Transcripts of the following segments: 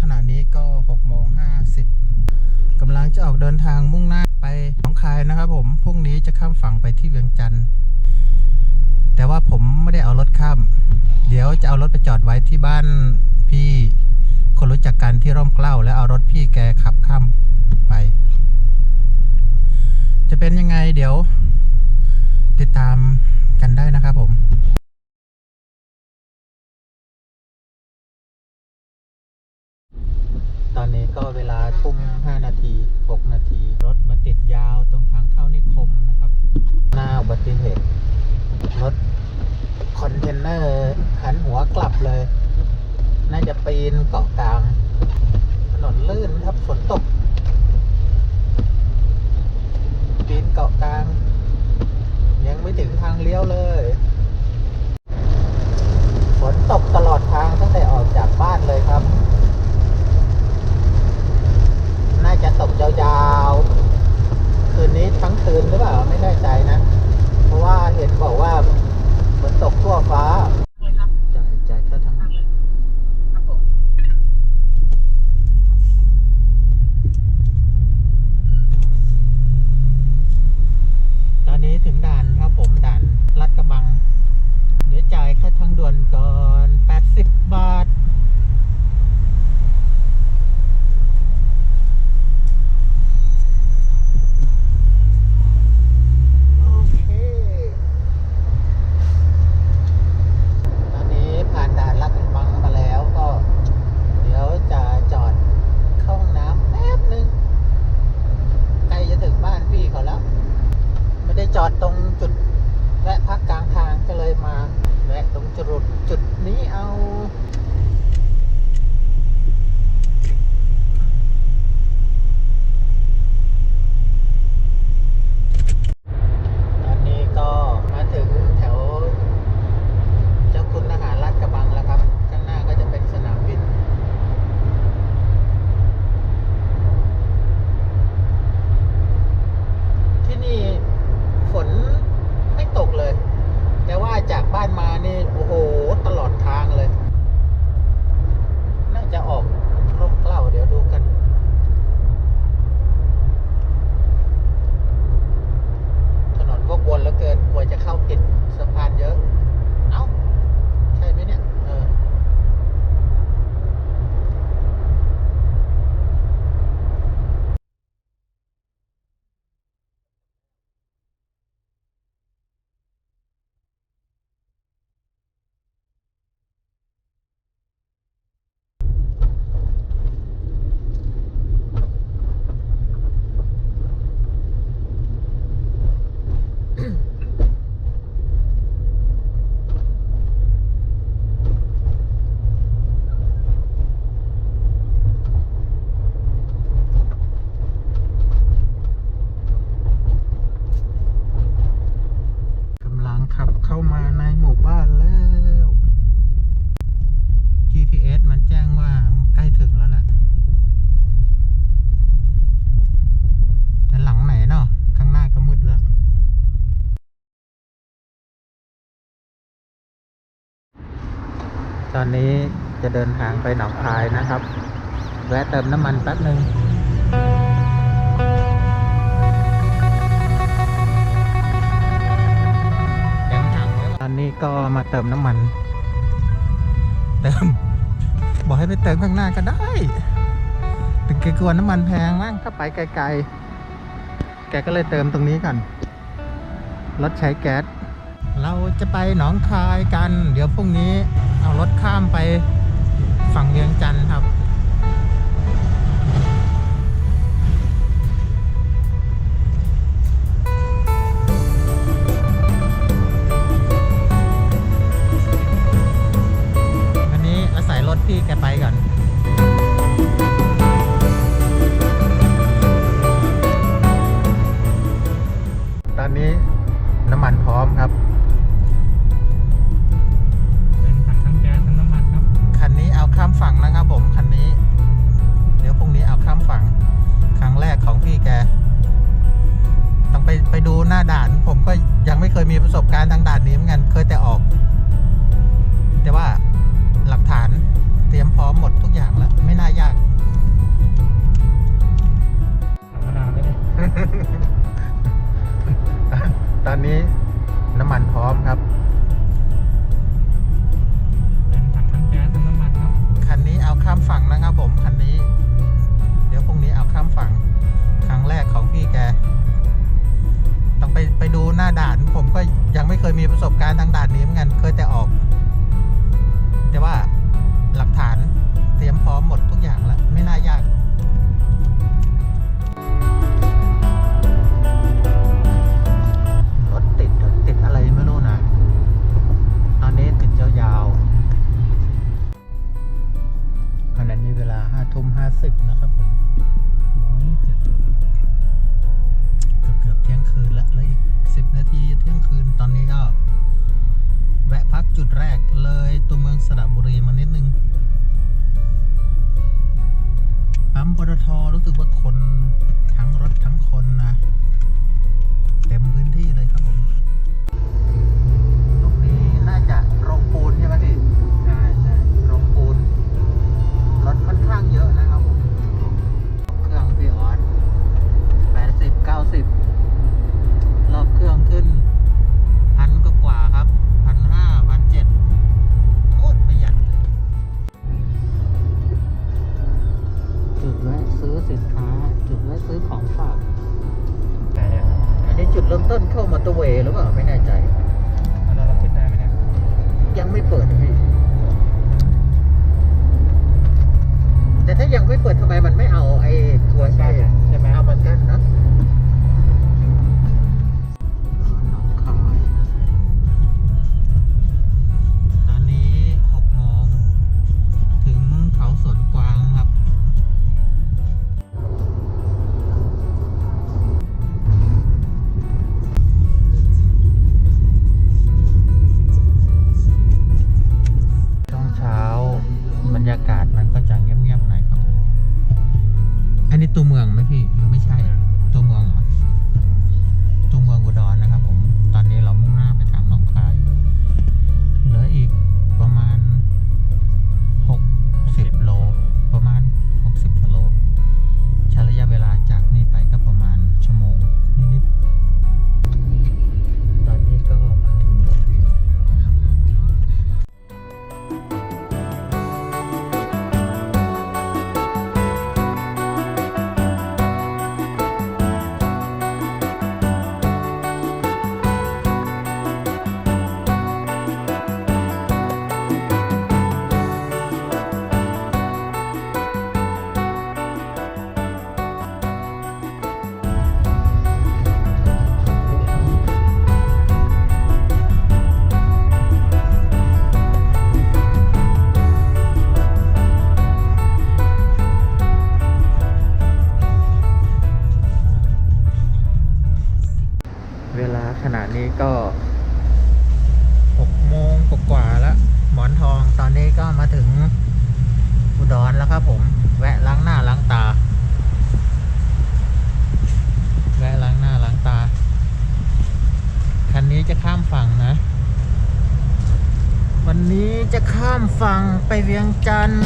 ขณะนี้ก็6โมง50กำลังจะออกเดินทางมุ่งหน้าไปหนองคายนะครับผม พรุ่งนี้จะข้ามฝั่งไปที่เวียงจันทร์ แต่ว่าผมไม่ได้เอารถข้าม เดี๋ยวจะเอารถไปจอดไว้ที่บ้านพี่คนรู้จักกันที่ร่มเกล้า แล้วเอารถพี่แกขับข้ามไป จะเป็นยังไงเดี๋ยว ติดตามกันได้นะครับผม อนนี้ก็เวลาทุ่มห้านาที6โม อนนี้จะเดินทางไปหนองคายนะครับ แวะเติมน้ำมันแป๊บหนึ่งตอนนี้ก็มาเติมน้ำมัน เติม บอกให้ไปเติมข้างหน้าก็ได้แต่แกกลัวน้ำมันแพงมากถ้าไปไกลๆ แกก็เลยเติมตรงนี้ก่อน รถใช้แก๊ส เราจะไปหนองคายกัน เดี๋ยวพรุ่งนี้เอารถข้ามไปฝั่งเวียงจันทร์ครับ วันนี้อาศัยรถพี่แกไปก่อน การณ์ทางด่านนี้เหมือนกันเคยแต่ออก แต่ว่าหลักฐานเตรียมพร้อมหมดทุกอย่างแล้ว ไม่น่ายากตอนนี้น้ำมันพร้อมครับคันนี้เอาข้ามฝั่งนะครับผมคันนี้ เดี๋ยวพรุ่งนี้เอาข้ามฝั่ง ครั้งแรกของพี่แก ต้องไปไปดูหน้าด่านผมก็ ยังไม่เคยมีประสบการณ์ทางด่านนี้เหมือนกันเคยแต่ออก แต่ว่าหลักฐานเตรียมพร้อมหมดทุกอย่างแล้ว ไม่น่ายาก แวะล้างหน้าล้างตา แวะล้างหน้าล้างตา คันนี้จะข้ามฝั่งนะ วันนี้จะข้ามฝั่งไปเวียงจันทร์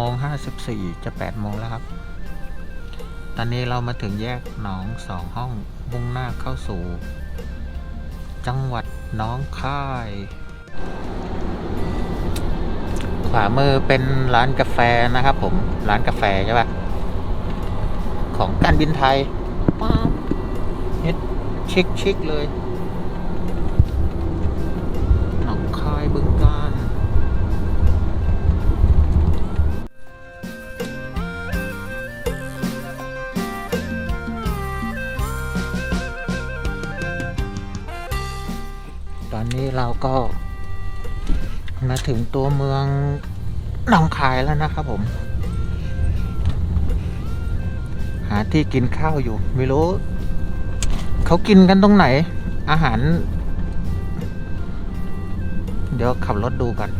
มงห้าสิบสี่จะแปดโมงแล้วครับ ตอนนี้เรามาถึงแยกหนองสองห้องมุ่งหน้าเข้าสู่ จังหวัดน้องค่าย ขวามือเป็นร้านกาแฟนะครับผม ร้านกาแฟใช่ปะของการบินไทยป๊าบนิดชิคๆเลย หนองคายบึงกาฬ เราก็มาถึงตัวเมืองหนองคายแล้วนะครับผม หาที่กินข้าวอยู่ ไม่รู้ เขากินกันตรงไหน อาหาร เดี๋ยวขับรถดูกัน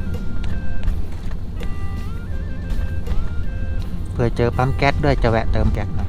เพื่อเจอปั๊มแก๊สด้วยจะแวะเติมแก๊สน